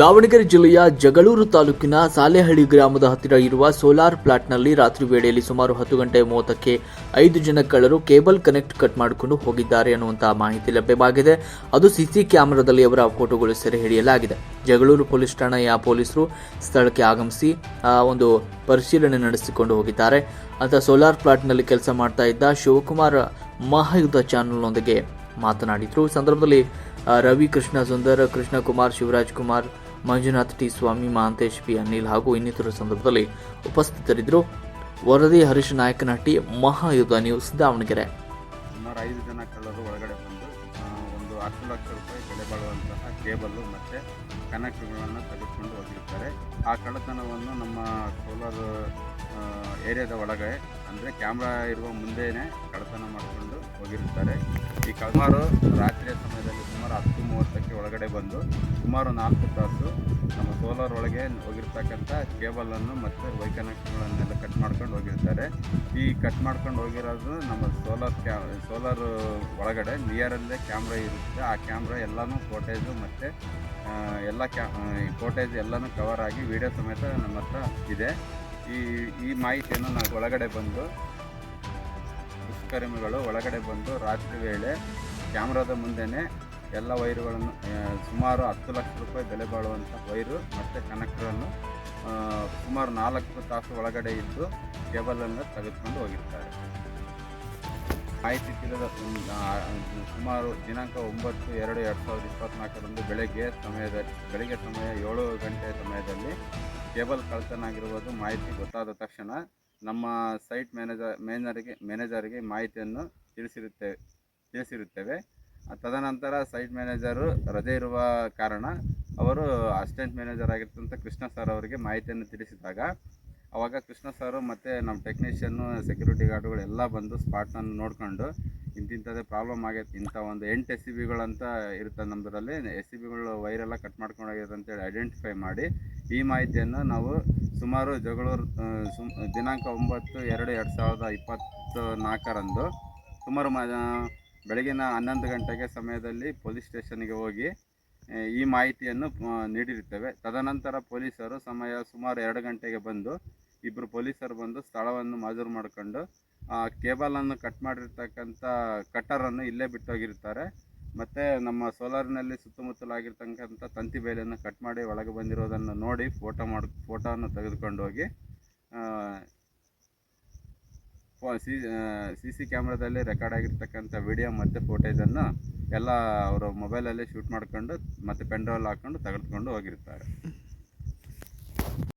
ದಾವಣಗೆರೆ ಜಿಲ್ಲೆಯ ಜಗಳೂರು ತಾಲೂಕಿನ ಸಾಲೆಹಳ್ಳಿ ಗ್ರಾಮದ ಹತ್ತಿರ ಇರುವ ಸೋಲಾರ್ ಪ್ಲಾಟ್ನಲ್ಲಿ ರಾತ್ರಿ ವೇಳೆಯಲ್ಲಿ ಸುಮಾರು ಹತ್ತು ಗಂಟೆ ಮೂವತ್ತಕ್ಕೆ ಐದು ಜನ ಕಳ್ಳರು ಕೇಬಲ್ ಕನೆಕ್ಟ್ ಕಟ್ ಮಾಡಿಕೊಂಡು ಹೋಗಿದ್ದಾರೆ ಅನ್ನುವಂತಹ ಮಾಹಿತಿ ಲಭ್ಯವಾಗಿದೆ. ಅದು ಸಿಸಿ ಕ್ಯಾಮೆರಾದಲ್ಲಿ ಅವರ ಫೋಟೋಗಳು ಸೆರೆ ಹಿಡಿಯಲಾಗಿದೆ ಜಗಳೂರು ಪೊಲೀಸ್ ಠಾಣೆಯ ಪೊಲೀಸರು ಸ್ಥಳಕ್ಕೆ ಆಗಮಿಸಿ ಒಂದು ಪರಿಶೀಲನೆ ನಡೆಸಿಕೊಂಡು ಹೋಗಿದ್ದಾರೆ. ಅಂತ ಸೋಲಾರ್ ಪ್ಲಾಟ್ನಲ್ಲಿ ಕೆಲಸ ಮಾಡ್ತಾ ಇದ್ದ ಶಿವಕುಮಾರ್ ಮಹಾಯುದ್ಧ ಚಾನೆಲ್ನೊಂದಿಗೆ ಮಾತನಾಡಿದರು. ಸಂದರ್ಭದಲ್ಲಿ ರವಿ ಕೃಷ್ಣ ಸುಂದರ್ ಕೃಷ್ಣ ಕುಮಾರ್ ಶಿವರಾಜ್ ಕುಮಾರ್ ಮಂಜುನಾಥ್ ಟಿ. ಸ್ವಾಮಿ ಮಹಾಂತೇಶ್ ಪಿ. ಅನಿಲ್ ಹಾಗೂ ಇನ್ನಿತರ ಸಂದರ್ಭದಲ್ಲಿ ಉಪಸ್ಥಿತರಿದ್ದರು. ವರದಿ ಹರೀಶ್ ನಾಯಕನಹಟ್ಟಿ ಮಹಾಯುಧ ನ್ಯೂಸ್, ದಾವಣಗೆರೆ. ಸುಮಾರು ಐದು ಜನ ಕಳ್ಳರು ಒಳಗಡೆ ಬಂದು ಒಂದು ಹತ್ತು ಲಕ್ಷ ರೂಪಾಯಿ ಬೆಲೆ ಬಾಳುವಂತಹ ಕೇಬಲ್ಲು ಮತ್ತು ಕನೆಕ್ಟ್ಗಳನ್ನು ತೆಗೆದುಕೊಂಡು ಹೋಗಿರ್ತಾರೆ. ಆ ಕಳ್ಳತನವನ್ನು ನಮ್ಮ ಕೋಲಾರ ಏರಿಯಾದ ಒಳಗಡೆ ಅಂದರೆ ಕ್ಯಾಮ್ರಾ ಇರುವ ಮುಂದೆಯೇ ಕಳ್ಳತನ ಮಾಡಿಕೊಂಡು ಹೋಗಿರುತ್ತಾರೆ ಈ ಸುಮಾರು ರಾತ್ರಿಯ ಸಮಯದಲ್ಲಿ ಸುಮಾರು ಹತ್ತು ಮೂವತ್ತಕ್ಕೆ ಒಳಗಡೆ ಬಂದು ಸುಮಾರು ನಾಲ್ಕು ತಾಸು ನಮ್ಮ ಸೋಲಾರ್ ಒಳಗೆ ಹೋಗಿರ್ತಕ್ಕಂಥ ಕೇಬಲನ್ನು ಮತ್ತು ವೈ ಕನೆಕ್ಷನ್ಗಳನ್ನೆಲ್ಲ ಕಟ್ ಮಾಡ್ಕೊಂಡು ಹೋಗಿರ್ತಾರೆ. ಈ ಕಟ್ ಮಾಡ್ಕೊಂಡು ಹೋಗಿರೋದು ನಮ್ಮ ಸೋಲಾರ್ ಕ್ಯಾ ಸೋಲಾರ್ ಒಳಗಡೆ ನಿಯರಲ್ಲೇ ಕ್ಯಾಮ್ರಾ ಇರುತ್ತೆ. ಆ ಕ್ಯಾಮ್ರಾ ಎಲ್ಲನೂ ಫೋಟೇಜು ಮತ್ತು ಎಲ್ಲ ಕ್ಯಾ ಫೋಟೇಜ್ ಎಲ್ಲನೂ ಕವರ್ ಆಗಿ ವಿಡಿಯೋ ಸಮೇತ ನಮ್ಮ ಹತ್ರ ಇದೆ. ಈ ಈ ಮಾಹಿತಿಯನ್ನು ನಾವು ಒಳಗಡೆ ಬಂದು ದುಷ್ಕರ್ಮಿಗಳು ಒಳಗಡೆ ಬಂದು ರಾತ್ರಿ ವೇಳೆ ಕ್ಯಾಮ್ರಾದ ಮುಂದೆನೇ ಎಲ್ಲ ವೈರುಗಳನ್ನು ಸುಮಾರು ಹತ್ತು ಲಕ್ಷ ರೂಪಾಯಿ ಬೆಲೆ ಬಾಳುವಂಥ ವೈರು ಮತ್ತು ಕನೆಕ್ಟರನ್ನು ಸುಮಾರು ನಾಲ್ಕು ತಾಸು ಒಳಗಡೆ ಇದ್ದು ಕೇಬಲನ್ನು ತೆಗೆದುಕೊಂಡು ಹೋಗಿರ್ತಾರೆ. ಮಾಹಿತಿ ತಿಳಿದ ಸುಮಾರು ದಿನಾಂಕ ಒಂಬತ್ತು ಎರಡು ಎರಡು ಸಾವಿರದ ಇಪ್ಪತ್ತ್ನಾಲ್ಕರಂದು ಬೆಳಗ್ಗೆ ಸಮಯದಲ್ಲಿ, ಬೆಳಗ್ಗೆ ಸಮಯ ಏಳು ಗಂಟೆ ಸಮಯದಲ್ಲಿ ಕೇಬಲ್ ಕಳ್ತನ ಆಗಿರುವುದು ಮಾಹಿತಿ ಗೊತ್ತಾದ ತಕ್ಷಣ ನಮ್ಮ ಸೈಟ್ ಮ್ಯಾನೇಜರ್, ಮ್ಯಾನೇಜರಿಗೆ ಮ್ಯಾನೇಜರಿಗೆ ಮಾಹಿತಿಯನ್ನು ತಿಳಿಸಿರುತ್ತೇವೆ ತಿಳಿಸಿರುತ್ತೇವೆ. ತದನಂತರ ಸೈಟ್ ಮ್ಯಾನೇಜರು ರಜೆ ಇರುವ ಕಾರಣ ಅವರು ಅಸಿಸ್ಟೆಂಟ್ ಮ್ಯಾನೇಜರ್ ಆಗಿರ್ತಂಥ ಕೃಷ್ಣ ಸರ್ ಅವರಿಗೆ ಮಾಹಿತಿಯನ್ನು ತಿಳಿಸಿದಾಗ ಅವಾಗ ಕೃಷ್ಣ ಸರ್ ಮತ್ತು ನಮ್ಮ ಟೆಕ್ನಿಷಿಯನ್ನು ಸೆಕ್ಯೂರಿಟಿ ಗಾರ್ಡ್ಗಳು ಎಲ್ಲ ಬಂದು ಸ್ಪಾಟ್ನನ್ನು ನೋಡಿಕೊಂಡು ಇಂತಿಂಥದ್ದೇ ಪ್ರಾಬ್ಲಮ್ ಆಗೈತೆ, ಇಂಥ ಒಂದು ಎಂಟು ಎಸ್ ಸಿ ಬಿಗಳಂತ ಇರುತ್ತೆ ನಮ್ಮದರಲ್ಲಿ ಎಸ್ ಸಿ ಬಿಗಳು ವೈರೆಲ್ಲ ಕಟ್ ಮಾಡ್ಕೊಂಡು ಹೋಗಿದೆ ಅಂತೇಳಿ ಐಡೆಂಟಿಫೈ ಮಾಡಿ ಈ ಮಾಹಿತಿಯನ್ನು ನಾವು ಸುಮಾರು ಜಗಳೂರು ಸುಮ್, ದಿನಾಂಕ ಒಂಬತ್ತು ಎರಡು ಎರಡು ಸಾವಿರದ ಇಪ್ಪತ್ತು ನಾಲ್ಕರಂದು ಸುಮಾರು ಮ ಬೆಳಗಿನ ಹನ್ನೊಂದು ಗಂಟೆಗೆ ಸಮಯದಲ್ಲಿ ಪೊಲೀಸ್ ಸ್ಟೇಷನ್ಗೆ ಹೋಗಿ ಈ ಮಾಹಿತಿಯನ್ನು ನೀಡಿರುತ್ತೇವೆ. ತದನಂತರ ಪೊಲೀಸರು ಸಮಯ ಸುಮಾರು ಎರಡು ಗಂಟೆಗೆ ಬಂದು ಇಬ್ಬರು ಪೊಲೀಸರು ಬಂದು ಸ್ಥಳವನ್ನು ಮಾಜೂರು ಮಾಡಿಕೊಂಡು, ಆ, ಕೇಬಲನ್ನು ಕಟ್ ಮಾಡಿರ್ತಕ್ಕಂಥ ಕಟ್ಟರನ್ನು ಇಲ್ಲೇ ಬಿಟ್ಟೋಗಿರ್ತಾರೆ ಮತ್ತು ನಮ್ಮ ಸೋಲಾರ್ನಲ್ಲಿ ಸುತ್ತಮುತ್ತಲಾಗಿರ್ತಕ್ಕಂಥ ತಂತಿ ಬೇಲಿಯನ್ನು ಕಟ್ ಮಾಡಿ ಒಳಗೆ ಬಂದಿರೋದನ್ನು ನೋಡಿ ಫೋಟೋ ಮಾಡಿ, ಫೋಟೋವನ್ನು ತೆಗೆದುಕೊಂಡು ಹೋಗಿ ಸಿ ಸಿ ಸಿ ಕ್ಯಾಮ್ರಾದಲ್ಲಿ ರೆಕಾರ್ಡ್ ಆಗಿರ್ತಕ್ಕಂಥ ವಿಡಿಯೋ ಮತ್ತು ಫೋಟೇಜನ್ನು ಎಲ್ಲ ಅವರು ಮೊಬೈಲಲ್ಲೇ ಶೂಟ್ ಮಾಡ್ಕೊಂಡು ಮತ್ತು ಪೆನ್ ಡ್ರೈವಲ್ಲಿ ಹಾಕ್ಕೊಂಡು ತೆಗೆದುಕೊಂಡು ಹೋಗಿರ್ತಾರೆ.